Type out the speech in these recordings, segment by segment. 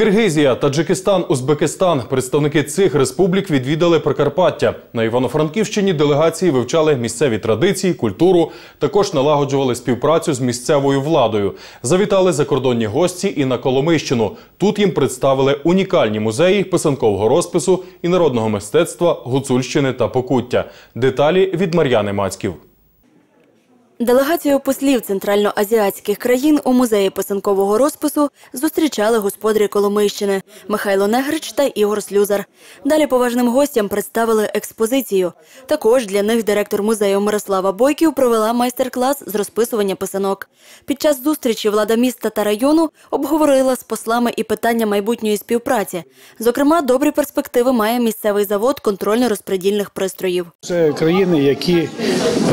Киргизія, Таджикистан, Узбекистан. Представники цих республік відвідали Прикарпаття. На Івано-Франківщині делегації вивчали місцеві традиції, культуру. Також налагоджували співпрацю з місцевою владою. Завітали закордонні гості і на Коломийщину. Тут їм представили унікальні музеї писанкового розпису і народного мистецтва Гуцульщини та Покуття. Деталі від Мар'яни Мацьків. Делегацію послів центральноазіатських країн у музеї писанкового розпису зустрічали господарі Коломийщини Михайло Негрич та Ігор Слюзар. Далі поважним гостям представили експозицію. Також для них директор музею Мирослава Бойків провела майстер-клас з розписування писанок. Під час зустрічі влада міста та району обговорила з послами і питання майбутньої співпраці. Зокрема, добрі перспективи має місцевий завод контрольно-розпредільних пристроїв. Це країни, які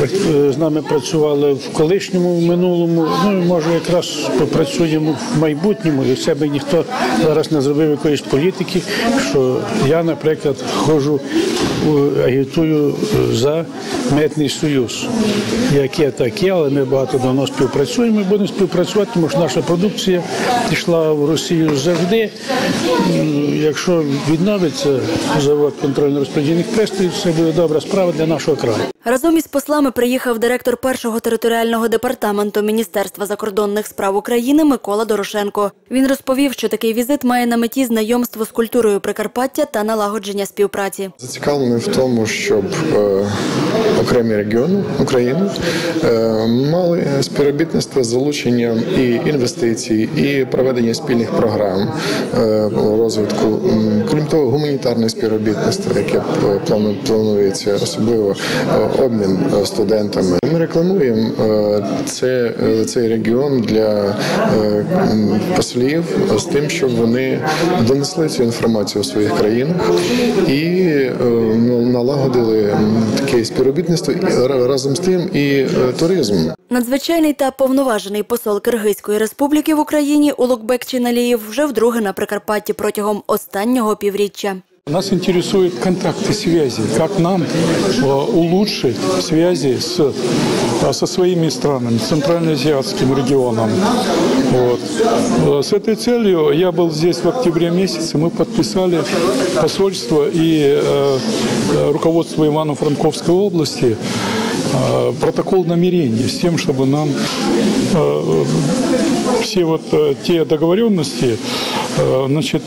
е, з нами працювали в колишньому в минулому. Ну може якраз попрацюємо в майбутньому. І в себе ніхто зараз не зробив якоїсь політики. Що я, наприклад, ходжу агітую за митний союз. Як є, але ми багато давно співпрацюємо. і Будемо співпрацювати, тому що наша продукція пішла в Росію завжди. Якщо відновиться завод контрольно-розподільних пристроїв, це буде добра справа для нашого краю. Разом із послами приїхав директор першого територіального департаменту Міністерства закордонних справ України Микола Дорошенко. Він розповів, що такий візит має на меті знайомство з культурою Прикарпаття та налагодження співпраці. Зацікавлений в тому, щоб е, окремі регіони України е, мали співробітництво з залученням і інвестицій, і проведення спільних програм е, розвитку. Крім того, гуманітарне співробітництво, яке плану- планується, особливо обмін е, студентами. Ми рекламуємо е, це, е, цей регіон для послів з тим, щоб вони донесли цю інформацію у своїх країнах і ну, налагодили таке співробітництво разом з тим і туризм. Надзвичайний та повноважений посол Киргизької республіки в Україні Улукбек Чиналієв вже вдруге на Прикарпатті протягом останнього півріччя. Нас интересуют контакты связи, как нам э, улучшить связи с, э, со своими странами, центральноазиатским регионом. Вот. Э, С этой целью я был здесь в октябре месяце, мы подписали посольство и э, руководство Ивано-Франковской области протокол намерений с тем, чтобы нам все вот те договоренности значит,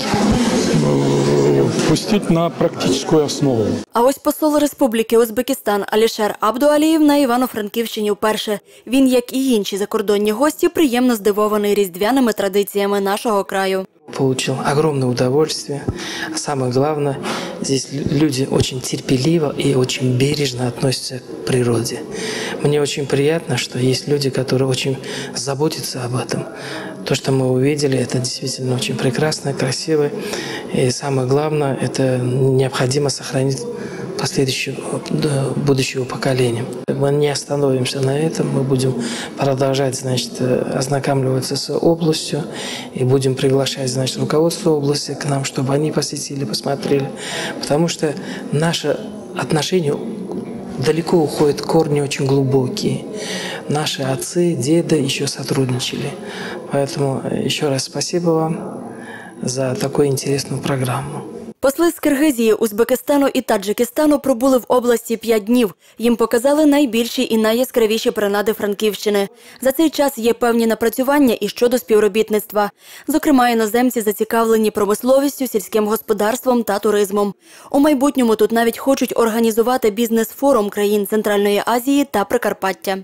э, пустить на практическую основу. А ось посол Республіки Узбекистан Алішер Абдуалієв на Івано-Франківщині вперше. Він, як і інші закордонні гості, приємно здивований різдвяними традиціями нашого краю. получил огромное удовольствие. А самое главное, здесь лю- люди очень терпеливо и очень бережно относятся к природе. Мне очень приятно, что есть люди, которые очень заботятся об этом. То, что мы увидели, это действительно очень прекрасно, красиво. И самое главное, это необходимо сохранить последующего, будущего поколения. Мы не остановимся на этом, мы будем продолжать, значит, ознакомливаться с областью и будем приглашать, значит, руководство области к нам, чтобы они посетили, посмотрели. Потому что наше отношение далеко уходит, корни очень глубокие. Наши отцы, деды еще сотрудничали. Поэтому еще раз спасибо вам за такую интересную программу. Посли з Киргизії, Узбекистану і Таджикистану пробули в області п'ять днів. Їм показали найбільші і найяскравіші принади Франківщини. За цей час є певні напрацювання і щодо співробітництва. Зокрема, іноземці зацікавлені промисловістю, сільським господарством та туризмом. У майбутньому тут навіть хочуть організувати бізнес-форум країн Центральної Азії та Прикарпаття.